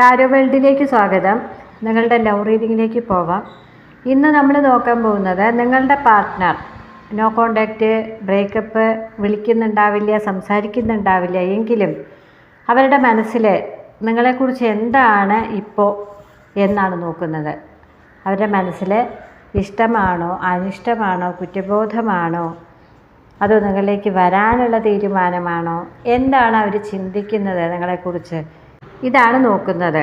Tarot വേൾഡിലേക്ക് സ്വാഗതം. നിങ്ങളുടെ ലവ് റീഡിങ്ങിലേക്ക് പോവാം. ഇന്ന് നമ്മൾ നോക്കാൻ പോകുന്നത് നിങ്ങളുടെ പാർട്ട്ണർ നോ കോണ്ടാക്റ്റ് ബ്രേക്കപ്പ് വിളിക്കുന്നുണ്ടാവില്ല സംസാരിക്കുന്നുണ്ടാവില്ല എങ്കിലും അവരുടെ മനസ്സിൽ നിങ്ങളെക്കുറിച്ച് എന്താണ് ഇപ്പോൾ എന്നാണ് നോക്കുന്നത്. അവരുടെ മനസ്സിൽ ഇഷ്ടമാണോ അനിഷ്ടമാണോ കുറ്റബോധമാണോ അതോ നിങ്ങളിലേക്ക് വരാനുള്ള തീരുമാനമാണോ എന്താണ് അവർ ചിന്തിക്കുന്നത് നിങ്ങളെക്കുറിച്ച്? ഇതാണ് നോക്കുന്നത്.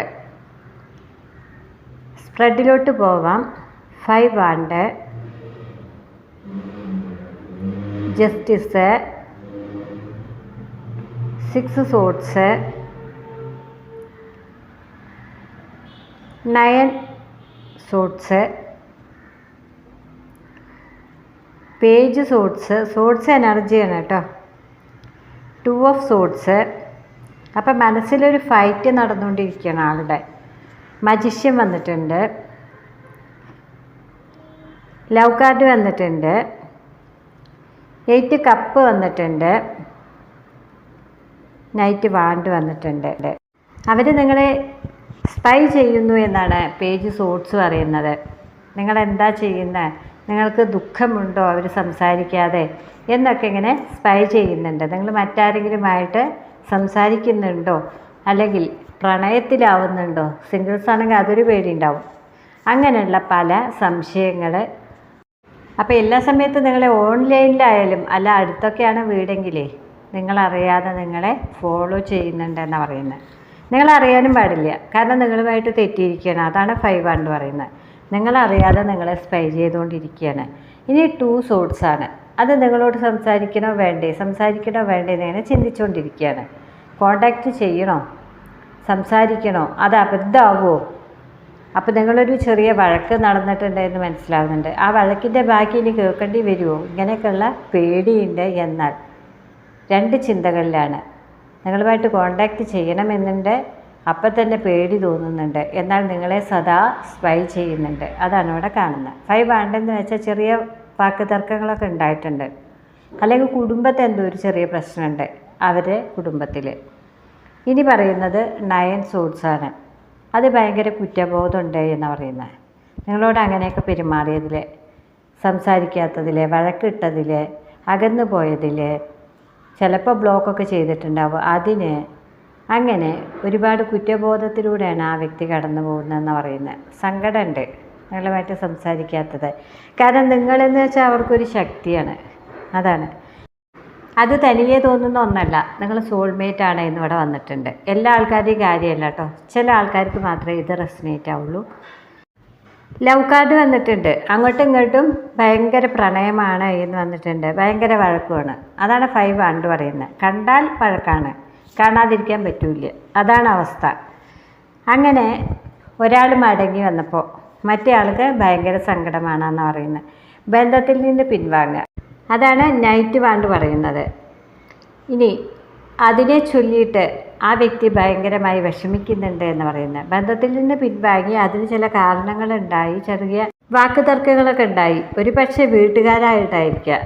സ്പ്രെഡിലോട്ട് പോവാം. Five wand justice six swords nine swords page swords swords എനർജിയാണ് കേട്ടോ. ടു ഓഫ് സോട്ട്സ് അപ്പം മനസ്സിലൊരു ഫൈറ്റ് നടന്നുകൊണ്ടിരിക്കുകയാണ് ആളുടെ. മജിഷ്യൻ വന്നിട്ടുണ്ട്. ലവ് കാർഡ് വന്നിട്ടുണ്ട്. എയ്റ്റ് കപ്പ് വന്നിട്ടുണ്ട്. നൈറ്റ് വാണ്ട് വന്നിട്ടുണ്ട്. അവർ നിങ്ങളെ സ്പൈ ചെയ്യുന്നു എന്നാണ് പേജ് സോട്സ് പറയുന്നത്. നിങ്ങൾ എന്താ ചെയ്യുന്നത് നിങ്ങൾക്ക് ദുഃഖമുണ്ടോ? അവർ സംസാരിക്കാതെ എന്നൊക്കെ ഇങ്ങനെ സ്പൈ ചെയ്യുന്നുണ്ട്. നിങ്ങൾ മറ്റാരെങ്കിലുമായിട്ട് സംസാരിക്കുന്നുണ്ടോ? അല്ലെങ്കിൽ പ്രണയത്തിലാവുന്നുണ്ടോ? സിംഗിൾസ് ആണെങ്കിൽ അതൊരു പേടിയുണ്ടാവും. അങ്ങനെയുള്ള പല സംശയങ്ങൾ അപ്പോൾ എല്ലാ സമയത്തും നിങ്ങളെ ഓൺലൈനിലായാലും അല്ല അടുത്തൊക്കെയാണ് വീടെങ്കിലേ നിങ്ങളറിയാതെ നിങ്ങളെ ഫോളോ ചെയ്യുന്നുണ്ടെന്നാണ് പറയുന്നത്. നിങ്ങളറിയാനും പാടില്ല. കാരണം നിങ്ങളുമായിട്ട് തെറ്റിയിരിക്കുകയാണ്. അതാണ് ഫൈവ് എന്ന് പറയുന്നത്. നിങ്ങളറിയാതെ നിങ്ങളെ സ്പൈ ചെയ്തുകൊണ്ടിരിക്കുകയാണ്. ഇനി ടു സോട്ട്സ് ആണ്. അത് നിങ്ങളോട് സംസാരിക്കണോ വേണ്ടേ? സംസാരിക്കണോ വേണ്ടേ എന്നിങ്ങനെ ചിന്തിച്ചുകൊണ്ടിരിക്കുകയാണ് കോണ്ടാക്റ്റ് ചെയ്യണോ? സംസാരിക്കണോ? അത് അബദ്ധമാവുമോ? അപ്പോൾ നിങ്ങളൊരു ചെറിയ വഴക്ക് നടന്നിട്ടുണ്ട് എന്ന് മനസ്സിലാവുന്നുണ്ട്. ആ വഴക്കിന്റെ ബാക്കി ഇനി കേൾക്കേണ്ടി വരുമോ? ഇങ്ങനെയൊക്കെയുള്ള പേടിയുണ്ട് എന്നാൽ. രണ്ട് ചിന്തകളിലാണ്. നിങ്ങളുമായിട്ട് കോണ്ടാക്റ്റ് ചെയ്യണമെന്നുണ്ട്. അപ്പം തന്നെ പേടി തോന്നുന്നുണ്ട്. എന്നാൽ നിങ്ങളെ സദാ സ്പൈ ചെയ്യുന്നുണ്ട്. അതാണ് ഇവിടെ കാണുന്നത്. ഫൈവ് ആണ്ടെന്ന് വെച്ചാൽ ചെറിയ വാക്ക് തർക്കങ്ങളൊക്കെ ഉണ്ടായിട്ടുണ്ട്. അല്ലെങ്കിൽ കുടുംബത്തെ എന്തോ ഒരു ചെറിയ പ്രശ്നമുണ്ട്. അവരെ കുടുംബത്തിൽ ഇനി പറയുന്നത് നയൻ സോഡ്സാണ് അത് ഭയങ്കര കുറ്റബോധമുണ്ട് എന്ന് പറയുന്നത് നിങ്ങളോട് അങ്ങനെയൊക്കെ പെരുമാറിയതിൽ സംസാരിക്കാത്തതിൽ വഴക്കിട്ടതിൽ അകന്നു പോയതിൽ ചിലപ്പോൾ ബ്ലോക്കൊക്കെ ചെയ്തിട്ടുണ്ടാവും. അതിന് അങ്ങനെ ഒരുപാട് കുറ്റബോധത്തിലൂടെയാണ് ആ വ്യക്തി കടന്നു പോകുന്നതെന്ന് പറയുന്നത് സങ്കടമുണ്ട്. നിങ്ങളുമായിട്ട് സംസാരിക്കാത്തത്. കാരണം നിങ്ങളെന്ന് വെച്ചാൽ അവർക്കൊരു ശക്തിയാണ്. അതാണ്. അത് തനിയെ തോന്നുന്ന ഒന്നല്ല. നിങ്ങൾ സോൾമേറ്റ് ആണ് എന്ന് ഇവിടെ വന്നിട്ടുണ്ട്. എല്ലാ ആൾക്കാരുടെയും കാര്യമല്ല കേട്ടോ. ചില ആൾക്കാർക്ക് മാത്രമേ ഇത് റെസിനേറ്റ് ആവുള്ളൂ. ലവ് കാർഡ് വന്നിട്ടുണ്ട്. അങ്ങോട്ടും ഇങ്ങോട്ടും ഭയങ്കര പ്രണയമാണ് എന്ന് വന്നിട്ടുണ്ട്. ഭയങ്കര വഴക്കുമാണ് അതാണ് ഫൈവ് ആണ്ട് പറയുന്നത്. കണ്ടാൽ വഴക്കാണ്. കാണാതിരിക്കാൻ പറ്റൂല അതാണ് അവസ്ഥ. അങ്ങനെ ഒരാൾ മടങ്ങി വന്നപ്പോൾ മറ്റേ ആൾക്ക് ഭയങ്കര സങ്കടമാണെന്ന് പറയുന്നത് ബന്ധത്തിൽ നിന്ന് പിൻവാങ്ങുക. അതാണ് നൈറ്റ് വാണ്ട് പറയുന്നത്. ഇനി അതിനെ ചൊല്ലിയിട്ട് ആ വ്യക്തി ഭയങ്കരമായി വിഷമിക്കുന്നുണ്ട് എന്ന് പറയുന്നത് ബന്ധത്തിൽ നിന്ന് പിൻവാങ്ങി അതിന് ചില കാരണങ്ങളുണ്ടായി ചെറിയ വാക്ക് തർക്കങ്ങളൊക്കെ ഉണ്ടായി. ഒരു പക്ഷേ വീട്ടുകാരായിട്ടായിരിക്കുക.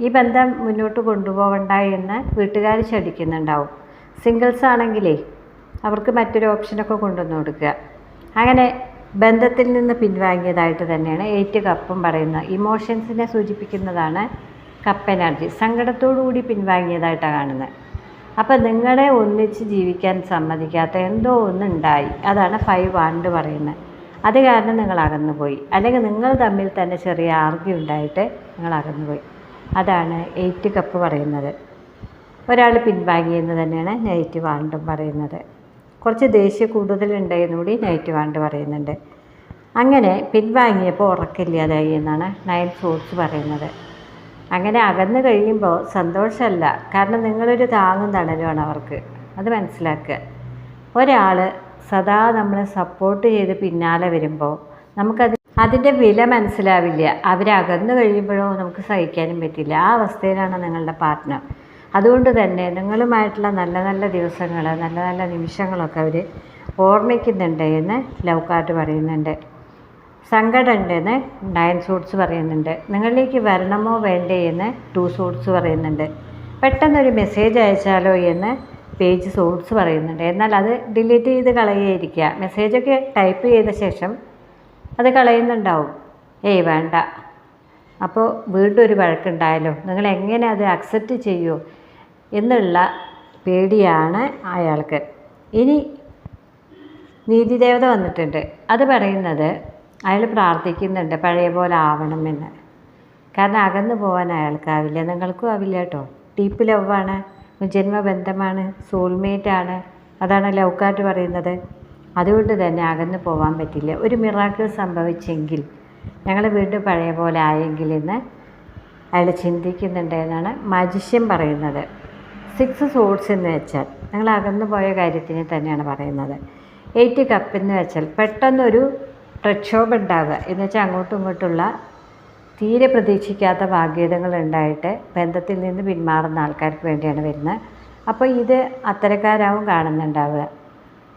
ഈ ബന്ധം മുന്നോട്ട് കൊണ്ടുപോകണ്ട എന്ന് വീട്ടുകാർ ചടിക്കുന്നുണ്ടാവും സിംഗിൾസ് ആണെങ്കിലേ അവർക്ക് മറ്റൊരു ഓപ്ഷനൊക്കെ കൊണ്ടുവന്ന് കൊടുക്കുക. അങ്ങനെ ബന്ധത്തിൽ നിന്ന് പിൻവാങ്ങിയതായിട്ട് തന്നെയാണ് എയ്റ്റ് കപ്പും പറയുന്നത് ഇമോഷൻസിനെ സൂചിപ്പിക്കുന്നതാണ് കപ്പ് എനർജി. സങ്കടത്തോടുകൂടി പിൻവാങ്ങിയതായിട്ടാണ് കാണുന്നത്. അപ്പം നിങ്ങളെ ഒന്നിച്ച് ജീവിക്കാൻ സമ്മതിക്കാത്ത എന്തോ ഒന്നുണ്ടായി. അതാണ് ഫൈവ് ആണ്ട് പറയുന്നത്. അത് കാരണം നിങ്ങൾ അകന്നുപോയി. അല്ലെങ്കിൽ നിങ്ങൾ തമ്മിൽ തന്നെ ചെറിയ ആർഗ്യം ഉണ്ടായിട്ട് നിങ്ങൾ അകന്നുപോയി. അതാണ് എയ്റ്റ് കപ്പ് പറയുന്നത്. ഒരാൾ പിൻവാങ്ങിയെന്ന് തന്നെയാണ് നെഗറ്റീവ് ആണ്ടും പറയുന്നത്. കുറച്ച് ദേഷ്യം കൂടുതലുണ്ടെന്ന് കൂടി നൈറ്റ് വാണ്ട് പറയുന്നുണ്ട്. അങ്ങനെ പിൻവാങ്ങിയപ്പോൾ ഉറക്കില്ലാതായി എന്നാണ് നയൻ ഫ്രൂട്ട്സ് പറയുന്നത്. അങ്ങനെ അകന്നു കഴിയുമ്പോൾ സന്തോഷമല്ല. കാരണം നിങ്ങളൊരു താങ്ങും തണലുമാണ് അവർക്ക്. അത് മനസ്സിലാക്കുക. ഒരാൾ സദാ നമ്മളെ സപ്പോർട്ട് ചെയ്ത് പിന്നാലെ വരുമ്പോൾ നമുക്കത് അതിന്റെ വില മനസ്സിലാവില്ല. അവരകന്നു കഴിയുമ്പോഴോ നമുക്ക് സഹിക്കാനും പറ്റില്ല. ആ അവസ്ഥയിലാണ് നിങ്ങളുടെ പാർട്ട്ണർ അതുകൊണ്ട് തന്നെ നിങ്ങളുമായിട്ടുള്ള നല്ല നല്ല ദിവസങ്ങൾ നല്ല നല്ല നിമിഷങ്ങളൊക്കെ അവർ ഓർമ്മിക്കുന്നുണ്ട് എന്ന് ലവ് കാർഡ് പറയുന്നുണ്ട്. സങ്കടമുണ്ടെന്ന് നയൻ സൂട്ട്സ് പറയുന്നുണ്ട്. നിങ്ങളിലേക്ക് വരണമോ വേണ്ടേ എന്ന് ടു സൂട്ട്സ് പറയുന്നുണ്ട്. പെട്ടെന്നൊരു മെസ്സേജ് അയച്ചാലോ എന്ന് പേജ് സൂട്ട്സ് പറയുന്നുണ്ട്. എന്നാൽ അത് ഡിലീറ്റ് ചെയ്ത് കളയായിരിക്കുക മെസ്സേജൊക്കെ ടൈപ്പ് ചെയ്ത ശേഷം അത് കളയുന്നുണ്ടാവും. ഏയ് വേണ്ട. അപ്പോൾ വീണ്ടും ഒരു വഴക്കുണ്ടായാലോ നിങ്ങൾ എങ്ങനെ അത് അക്സെപ്റ്റ് ചെയ്യുമോ എന്നുള്ള പേടിയാണ് അയാൾക്ക്. ഇനി നീതിദേവത വന്നിട്ടുണ്ട്. അത് പറയുന്നത് അയാൾ പ്രാർത്ഥിക്കുന്നുണ്ട് പഴയ പോലെ ആവണമെന്ന് കാരണം അകന്നു പോകാൻ അയാൾക്കാവില്ല നിങ്ങൾക്കും ആവില്ല കേട്ടോ. ഡീപ്പ് ലവാണ് ജന്മബന്ധമാണ്. സോൾമേറ്റാണ് അതാണ് കാർഡ് പറയുന്നത്. അതുകൊണ്ട് തന്നെ അകന്നു പോകാൻ പറ്റില്ല. ഒരു മിറാക്കിൾ സംഭവിച്ചെങ്കിൽ ഞങ്ങൾ വീണ്ടും പഴയ പോലെ ആയെങ്കിൽ എന്ന് അയാൾ ചിന്തിക്കുന്നുണ്ട് എന്നാണ് മജിഷ്യൻ പറയുന്നത്. സിക്സ് സോഡ്സ് എന്ന് വെച്ചാൽ ഞങ്ങൾ അകന്നു പോയ കാര്യത്തിനെ തന്നെയാണ് പറയുന്നത്. എയ്റ്റ് കപ്പ് എന്ന് വെച്ചാൽ പെട്ടെന്നൊരു പ്രക്ഷോഭം ഉണ്ടാവുക എന്ന് വെച്ചാൽ അങ്ങോട്ടും ഇങ്ങോട്ടുള്ള തീരെ പ്രതീക്ഷിക്കാത്ത ഭാഗ്യതകൾ ഉണ്ടായിട്ട് ബന്ധത്തിൽ നിന്ന് പിന്മാറുന്ന ആൾക്കാർക്ക് വേണ്ടിയാണ് വരുന്നത്. അപ്പോൾ ഇത് അത്തരക്കാരാവും കാണുന്നുണ്ടാവുക.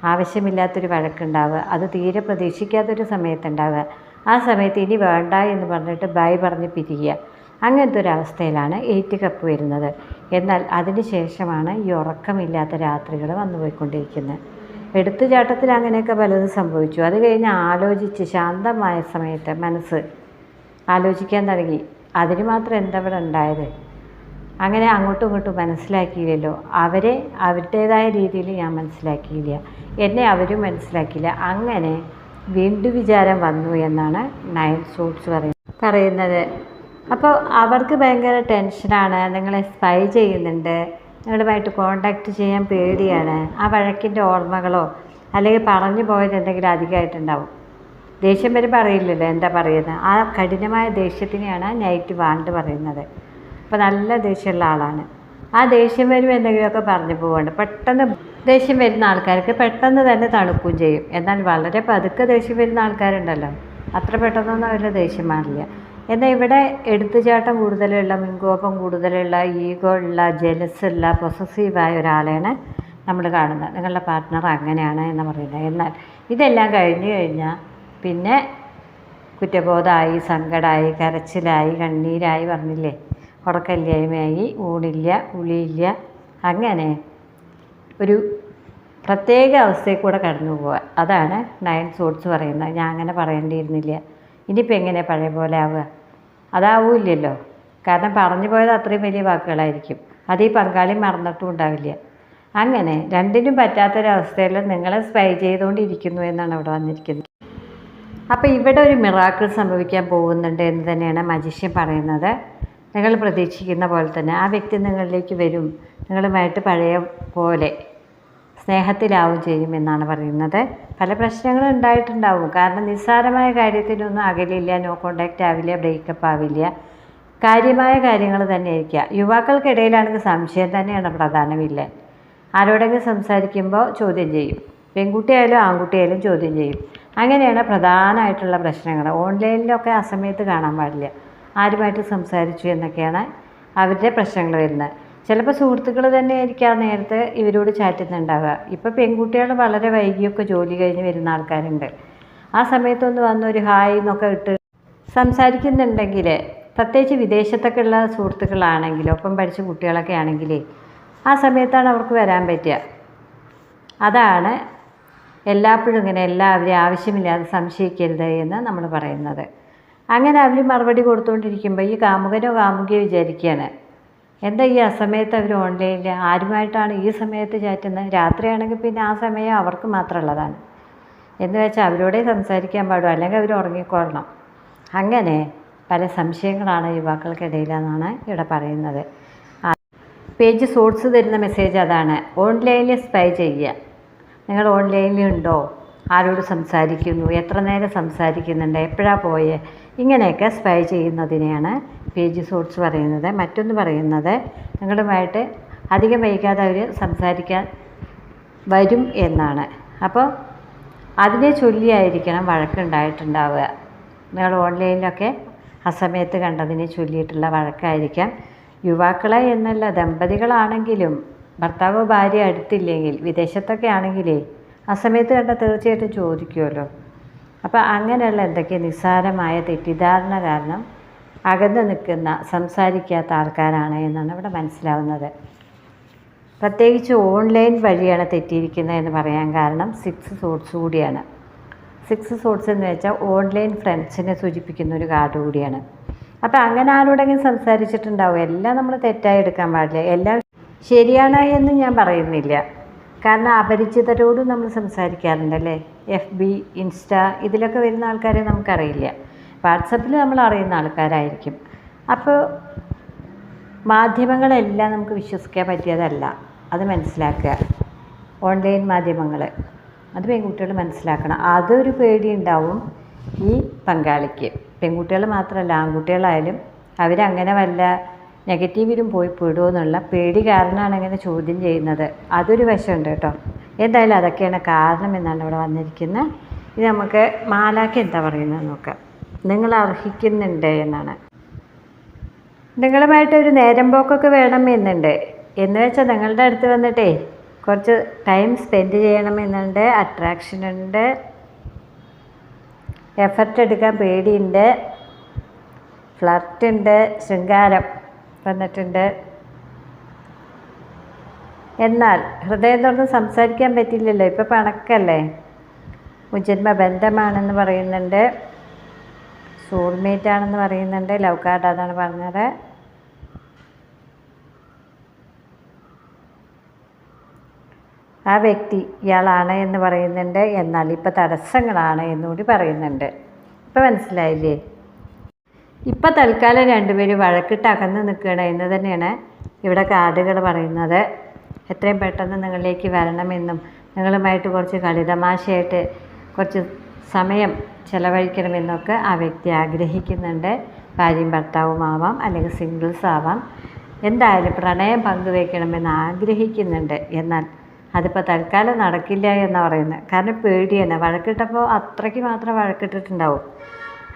ആവശ്യമില്ലാത്തൊരു വഴക്കുണ്ടാവുക. അത് തീരെ പ്രതീക്ഷിക്കാത്തൊരു സമയത്തുണ്ടാവുക. ആ സമയത്ത് ഇനി വേണ്ട എന്ന് പറഞ്ഞിട്ട് ബൈ പറഞ്ഞ് പിരിയുക അങ്ങനത്തെ ഒരു അവസ്ഥയിലാണ് എയ്റ്റ് കപ്പ് വരുന്നത്. എന്നാൽ അതിന് ശേഷമാണ് ഈ ഉറക്കമില്ലാത്ത രാത്രികൾ വന്നു പോയിക്കൊണ്ടിരിക്കുന്നത് എടുത്തുചാട്ടത്തിൽ അങ്ങനെയൊക്കെ പലതും സംഭവിച്ചു. അത് കഴിഞ്ഞ് ആലോചിച്ച് ശാന്തമായ സമയത്ത് മനസ്സ് ആലോചിക്കാൻ തുടങ്ങി. അതിന് മാത്രം എന്താ ഇവിടെ ഉണ്ടായത്? അങ്ങനെ അങ്ങോട്ടും ഇങ്ങോട്ടും മനസ്സിലാക്കിയില്ലല്ലോ. അവരെ അവരുടേതായ രീതിയിൽ ഞാൻ മനസ്സിലാക്കിയില്ല. എന്നെ അവരും മനസ്സിലാക്കിയില്ല. അങ്ങനെ വിചാരം വന്നു എന്നാണ് നയൻ സൂട്ട്സ് പറയുന്നത്. പറയുന്നത്. അപ്പോൾ അവർക്ക് ഭയങ്കര ടെൻഷനാണ്. നിങ്ങളെ സ്പൈ ചെയ്യുന്നുണ്ട്. നിങ്ങളുമായിട്ട് കോണ്ടാക്ട് ചെയ്യാൻ പേടിയാണ്. ആ വഴക്കിന്റെ ഓർമ്മകളോ അല്ലെങ്കിൽ പറഞ്ഞു പോയത് എന്തെങ്കിലും അധികമായിട്ടുണ്ടാവും. ദേഷ്യം വരെ അറിയില്ലല്ലോ എന്താ പറയുന്നത്. ആ കഠിനമായ ദേഷ്യത്തിനെയാണ് നൈറ്റ് വാണ്ട് പറയുന്നത്. അപ്പോൾ നല്ല ദേഷ്യമുള്ള ആളാണ്. ആ ദേഷ്യം വരുമ്പോൾ എന്തെങ്കിലുമൊക്കെ പറഞ്ഞു പോവുകയാണ്. പെട്ടെന്ന് ദേഷ്യം വരുന്ന ആൾക്കാർക്ക് പെട്ടെന്ന് തന്നെ തണുക്കുകയും ചെയ്യും. എന്നാൽ വളരെ പതുക്കെ ദേഷ്യം വരുന്ന ആൾക്കാരുണ്ടല്ലോ. അത്ര പെട്ടെന്നൊന്നും അവരുടെ ദേഷ്യം മാറില്ല. എന്നാൽ ഇവിടെ എടുത്തുചാട്ടം കൂടുതലുള്ള മുൻകോപം കൂടുതലുള്ള ഈഗോ ഉള്ള ജലസ് ഉള്ള പൊസസീവായ ഒരാളെയാണ് നമ്മൾ കാണുന്നത്. നിങ്ങളുടെ പാർട്ട്ണർ അങ്ങനെയാണ് എന്ന് പറയുന്നത്. എന്നാൽ ഇതെല്ലാം കഴിഞ്ഞു കഴിഞ്ഞാൽ പിന്നെ കുറ്റബോധമായി സങ്കടമായി കരച്ചിലായി കണ്ണീരായി പറഞ്ഞില്ലേ? ഉറക്കല്ലായ്മയായി ഊണില്ല ഉളിയില്ല അങ്ങനെ ഒരു പ്രത്യേക അവസ്ഥയിൽ കൂടെ കടന്നു പോവുക അതാണ് നയൻ സോട്സ് പറയുന്നത്. ഞാൻ അങ്ങനെ പറയേണ്ടിയിരുന്നില്ല. ഇനിയിപ്പോൾ എങ്ങനെ പഴയ പോലെ ആവുക? അതാവൂല്ലല്ലോ. കാരണം പറഞ്ഞു പോയത് അത്രയും വലിയ വാക്കുകളായിരിക്കും. അത് ഈ പങ്കാളി മറന്നിട്ടും ഉണ്ടാവില്ല. അങ്ങനെ രണ്ടിനും പറ്റാത്തൊരവസ്ഥയിൽ നിങ്ങളെ സ്പൈ ചെയ്തുകൊണ്ടിരിക്കുന്നു എന്നാണ് അവിടെ വന്നിരിക്കുന്നത്. അപ്പോൾ ഇവിടെ ഒരു മിറാക്കിൾ സംഭവിക്കാൻ പോകുന്നുണ്ട് എന്ന് തന്നെയാണ് മജിഷ്യൻ പറയുന്നത്. നിങ്ങൾ പ്രതീക്ഷിക്കുന്ന പോലെ തന്നെ ആ വ്യക്തി നിങ്ങളിലേക്ക് വരും. നിങ്ങളുമായിട്ട് പഴയ പോലെ സ്നേഹത്തിലാവും ചെയ്യും എന്നാണ് പറയുന്നത്. പല പ്രശ്നങ്ങളും ഉണ്ടായിട്ടുണ്ടാവും. കാരണം നിസ്സാരമായ കാര്യത്തിനൊന്നും അകലില്ല നോ കോണ്ടാക്റ്റ് ആവില്ല ബ്രേക്കപ്പ് ആവില്ല. കാര്യമായ കാര്യങ്ങൾ തന്നെ ആയിരിക്കുക യുവാക്കൾക്കിടയിലാണെങ്കിൽ സംശയം തന്നെയാണ് പ്രധാനമില്ല ആരോടെങ്കിലും സംസാരിക്കുമ്പോൾ ചോദ്യം ചെയ്യും. പെൺകുട്ടിയായാലും ആൺകുട്ടിയായാലും ചോദ്യം ചെയ്യും. അങ്ങനെയാണ് പ്രധാനമായിട്ടുള്ള പ്രശ്നങ്ങൾ. ഓൺലൈനിലൊക്കെ ആ സമയത്ത് കാണാൻ പാടില്ല. ആരുമായിട്ട് സംസാരിച്ചു എന്നൊക്കെയാണ് അവരുടെ പ്രശ്നങ്ങൾ വരുന്നത്. ചിലപ്പോൾ സുഹൃത്തുക്കൾ തന്നെ ആയിരിക്കാം നേരത്തെ ഇവരോട് ചാറ്റുന്നുണ്ടാവുക. ഇപ്പോൾ പെൺകുട്ടികൾ വളരെ വൈകിയൊക്കെ ജോലി കഴിഞ്ഞ് വരുന്ന ആൾക്കാരുണ്ട്. ആ സമയത്തൊന്ന് വന്ന് ഒരു ഹായ് എന്നൊക്കെ ഇട്ട് സംസാരിക്കുന്നുണ്ടെങ്കിൽ പ്രത്യേകിച്ച് വിദേശത്തൊക്കെ ഉള്ള സുഹൃത്തുക്കളാണെങ്കിലും ഒപ്പം പഠിച്ച കുട്ടികളൊക്കെ ആണെങ്കിൽ ആ സമയത്താണ് അവർക്ക് വരാൻ പറ്റുക. അതാണ് എല്ലാപ്പോഴും ഇങ്ങനെ എല്ലാവരെയും ആവശ്യമില്ലാതെ സംശയിക്കരുത് എന്ന് നമ്മൾ പറയുന്നത്. അങ്ങനെ അവർ മറുപടി കൊടുത്തുകൊണ്ടിരിക്കുമ്പോൾ ഈ കാമുകനോ കാമുകിയോ വിചാരിക്കുകയാണ് എന്താ ഈ അസമയത്ത് അവർ ഓൺലൈനിൽ ആരുമായിട്ടാണ് ഈ സമയത്ത് ചാറ്റുന്നത്? രാത്രിയാണെങ്കിൽ പിന്നെ ആ സമയം അവർക്ക് മാത്രമുള്ളതാണ്. എന്ന് വെച്ചാൽ അവരോടേ സംസാരിക്കാൻ പാടും. അല്ലെങ്കിൽ അവർ ഉറങ്ങിക്കൊള്ളണം. അങ്ങനെ പല സംശയങ്ങളാണ് യുവാക്കൾക്കിടയിലെന്നാണ് ഇവിടെ പറയുന്നത്. പേജ് സോഴ്സ് തരുന്ന മെസ്സേജ് അതാണ്. ഓൺലൈനിൽ സ്പൈ ചെയ്യുക. നിങ്ങൾ ഓൺലൈനിൽ ഉണ്ടോ? ആരോട് സംസാരിക്കുന്നു? എത്ര നേരം സംസാരിക്കുന്നുണ്ട്? എപ്പോഴാണ് പോയേ? ഇങ്ങനെയൊക്കെ സ്പൈ ചെയ്യുന്നതിനെയാണ് പേജ് സോട്ട്സ് പറയുന്നത്. മറ്റൊന്ന് പറയുന്നത് നിങ്ങളുമായിട്ട് അധികം വൈകാതെ അവർ സംസാരിക്കാൻ വരും എന്നാണ്. അപ്പോൾ അതിനെ ചൊല്ലിയായിരിക്കണം വഴക്കുണ്ടായിട്ടുണ്ടാവുക. നിങ്ങൾ ഓൺലൈനിലൊക്കെ ആ സമയത്ത് കണ്ടതിനെ ചൊല്ലിയിട്ടുള്ള വഴക്കായിരിക്കാം. യുവാക്കളെ എന്നല്ല ദമ്പതികളാണെങ്കിലും ഭർത്താവ് ഭാര്യ അടുത്തില്ലെങ്കിൽ വിദേശത്തൊക്കെ ആണെങ്കിലേ ആ സമയത്ത് കണ്ട തീർച്ചയായിട്ടും ചോദിക്കുമല്ലോ അപ്പോൾ അങ്ങനെയുള്ള എന്തൊക്കെ നിസ്സാരമായ തെറ്റിദ്ധാരണ കാരണം അകന്ന് നിൽക്കുന്ന സംസാരിക്കാത്ത ആൾക്കാരാണ് എന്നാണ് ഇവിടെ മനസ്സിലാവുന്നത്. പ്രത്യേകിച്ച് ഓൺലൈൻ വഴിയാണ് തെറ്റിയിരിക്കുന്നത് എന്ന് പറയാൻ കാരണം സിക്സ് സോട്സ് കൂടിയാണ്. സിക്സ് സോട്സ് എന്ന് വെച്ചാൽ ഓൺലൈൻ ഫ്രണ്ട്സിനെ സൂചിപ്പിക്കുന്ന ഒരു കാർഡ് കൂടിയാണ്. അപ്പോൾ അങ്ങനെ ആരോടെങ്കിലും സംസാരിച്ചിട്ടുണ്ടാവും. എല്ലാം നമ്മൾ തെറ്റായി എടുക്കാൻ പാടില്ല. എല്ലാം ശരിയാണ് എന്ന് ഞാൻ പറയുന്നില്ല. കാരണം അപരിചിതരോടും നമ്മൾ സംസാരിക്കാറുണ്ടല്ലേ? എഫ് ബി ഇൻസ്റ്റ ഇതിലൊക്കെ വരുന്ന ആൾക്കാരെ നമുക്കറിയില്ല. വാട്സപ്പിൽ നമ്മൾ അറിയുന്ന ആൾക്കാരായിരിക്കും. അപ്പോൾ മാധ്യമങ്ങളെല്ലാം നമുക്ക് വിശ്വസിക്കാൻ പറ്റിയതല്ല. അത് മനസ്സിലാക്കുക. ഓൺലൈൻ മാധ്യമങ്ങൾ. അത് പെൺകുട്ടികൾ മനസ്സിലാക്കണം. അതൊരു പേടിയുണ്ടാവും ഈ പങ്കാളിക്ക്. പെൺകുട്ടികൾ മാത്രമല്ല ആൺകുട്ടികളായാലും അവരങ്ങനെ വല്ല നെഗറ്റീവിലും പോയി പെടുമോ എന്നുള്ള പേടി കാരണമാണ് ഇങ്ങനെ ചോദ്യം ചെയ്യുന്നത്. അതൊരു വശമുണ്ട് കേട്ടോ. എന്തായാലും അതൊക്കെയാണ് കാരണം എന്നാണ് ഇവിടെ വന്നിരിക്കുന്നത്. ഇത് നമുക്ക് മാലാക്ക് എന്താ പറയുന്നത് നോക്കാം. നിങ്ങൾ അർഹിക്കുന്നുണ്ട് എന്നാണ്. നിങ്ങളുമായിട്ട് ഒരു നേരം പോക്കൊക്കെ വേണം എന്നുണ്ട്. എന്ന് വെച്ചാൽ നിങ്ങളുടെ അടുത്ത് വന്നിട്ടേ കുറച്ച് ടൈം സ്പെൻഡ് ചെയ്യണമെന്നുണ്ട് അട്രാക്ഷൻ ഉണ്ട്. എഫർട്ട് എടുക്കാൻ പേടിയുണ്ട്. ഫ്ലർട്ട് ഉണ്ട്. ശൃംഗാരം. വന്നിട്ടുണ്ട്. എന്നാൽ ഹൃദയം തുറന്ന് സംസാരിക്കാൻ പറ്റില്ലല്ലോ ഇപ്പോൾ പണക്കല്ലേ? മുജന്മ ബന്ധമാണെന്ന് പറയുന്നുണ്ട്. സോൾമേറ്റ് ആണെന്ന് പറയുന്നുണ്ട്. ലവ് കാർഡ് അതാണ് പറഞ്ഞത്. ആ വ്യക്തി ഇയാളാണ് എന്ന് പറയുന്നുണ്ട്. എന്നാൽ ഇപ്പോൾ തടസ്സങ്ങളാണ് എന്നുകൂടി പറയുന്നുണ്ട്. ഇപ്പം മനസ്സിലായില്ലേ? ഇപ്പം തൽക്കാലം രണ്ടുപേരും വഴക്കിട്ട് അകന്ന് നിൽക്കുകയാണ് എന്ന് തന്നെയാണ് ഇവിടെ കാർഡുകൾ പറയുന്നത്. എത്രയും പെട്ടെന്ന് നിങ്ങളിലേക്ക് വരണമെന്നും നിങ്ങളുമായിട്ട് കുറച്ച് കളിതമാശയായിട്ട് കുറച്ച് സമയം ചിലവഴിക്കണമെന്നൊക്കെ ആ വ്യക്തി ആഗ്രഹിക്കുന്നുണ്ട്. ഭാര്യയും ഭർത്താവുമാവാം അല്ലെങ്കിൽ സിംഗിൾസ് ആവാം. എന്തായാലും പ്രണയം പങ്കുവയ്ക്കണമെന്ന് ആഗ്രഹിക്കുന്നുണ്ട്. എന്നാൽ അതിപ്പോൾ തൽക്കാലം നടക്കില്ല എന്നാണ് പറയുന്നത്. കാരണം പേടിയാണ്. വഴക്കിട്ടപ്പോൾ അത്രയ്ക്ക് മാത്രം വഴക്കിട്ടിട്ടുണ്ടാവും.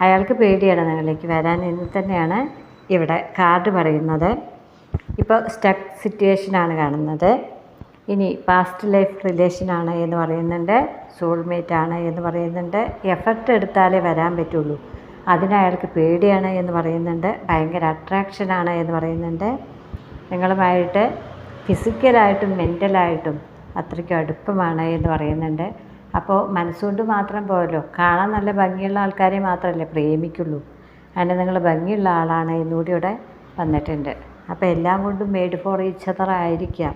അയാൾക്ക് പേടിയാണ് നിങ്ങളിലേക്ക് വരാൻ. എന്ന് തന്നെയാണ് ഇവിടെ കാർഡ് പറയുന്നത്. ഇപ്പോൾ സ്റ്റക്ക് സിറ്റുവേഷനാണ് കാണുന്നത്. ഇനി പാസ്റ്റ് ലൈഫ് റിലേഷനാണ് എന്ന് പറയുന്നുണ്ട്. സോൾമേറ്റ് ആണ് എന്ന് പറയുന്നുണ്ട്. എഫർട്ട് എടുത്താലേ വരാൻ പറ്റുള്ളൂ. അതിന് അയാൾക്ക് പേടിയാണ് എന്ന് പറയുന്നുണ്ട്. ഭയങ്കര അട്രാക്ഷനാണ് എന്ന് പറയുന്നുണ്ട്. നിങ്ങളുമായിട്ട് ഫിസിക്കലായിട്ടും മെന്റലായിട്ടും അത്രയ്ക്കും അടുപ്പമാണ് എന്ന് പറയുന്നുണ്ട്. അപ്പോൾ മനസ്സുകൊണ്ട് മാത്രം പോരല്ലോ. കാണാൻ നല്ല ഭംഗിയുള്ള ആൾക്കാരെ മാത്രമല്ലേ പ്രേമിക്കുള്ളൂ. അങ്ങനെ നിങ്ങൾ ഭംഗിയുള്ള ആളാണ് എന്നുകൂടി ഇവിടെ വന്നിട്ടുണ്ട്. അപ്പോൾ എല്ലാം കൊണ്ടും മേഡ് ഫോർ ഈച്ച് അതർ ആയിരിക്കാം.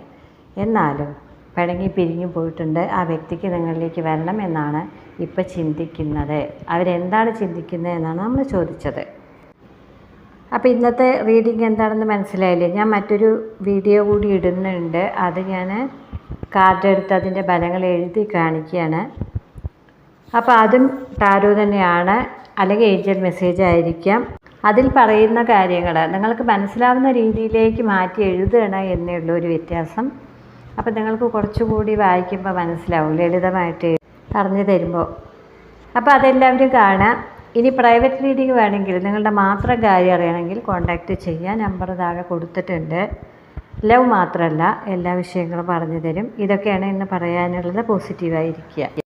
എന്നാലും പിണങ്ങി പിരിഞ്ഞു പോയിട്ടുണ്ട് ആ വ്യക്തിക്ക് നിങ്ങളിലേക്ക് വരണം എന്നാണ് ഇപ്പോൾ ചിന്തിക്കുന്നത്. അവരെന്താണ് ചിന്തിക്കുന്നത് എന്നാണ് നമ്മൾ ചോദിച്ചത്. അപ്പോൾ ഇന്നത്തെ റീഡിങ് എന്താണെന്ന് മനസ്സിലായില്ലേ? ഞാൻ മറ്റൊരു വീഡിയോ കൂടി ഇടുന്നുണ്ട്. അത് ഞാൻ കാർഡ് എടുത്ത് അതിന്റെ ഫലങ്ങൾ എഴുതി കാണിക്കുകയാണ്. അപ്പോൾ അതും ടാരോ തന്നെയാണ്. അല്ലെങ്കിൽ ഏഞ്ചൽ മെസ്സേജ് ആയിരിക്കാം. അതിൽ പറയുന്ന കാര്യങ്ങൾ നിങ്ങൾക്ക് മനസ്സിലാവുന്ന രീതിയിലേക്ക് മാറ്റി എഴുതണം എന്നുള്ള ഒരു വ്യത്യാസം. അപ്പോൾ നിങ്ങൾക്ക് കുറച്ചുകൂടി വായിക്കുമ്പോൾ മനസ്സിലാവും ലളിതമായിട്ട് പറഞ്ഞു തരുമ്പോൾ. അപ്പോൾ അതെല്ലാവരും കാണാം ഇനി പ്രൈവറ്റ് റീഡിങ് വേണമെങ്കിൽ നിങ്ങളുടെ മാത്രം കാര്യം അറിയണമെങ്കിൽ കോൺടാക്റ്റ് ചെയ്യാൻ നമ്പർ താഴെ കൊടുത്തിട്ടുണ്ട്. ലവ് മാത്രമല്ല എല്ലാ വിഷയങ്ങളും പറഞ്ഞു തരും. ഇതൊക്കെയാണ് ഇന്ന് പറയാനുള്ളത്. പോസിറ്റീവായിരിക്കുക.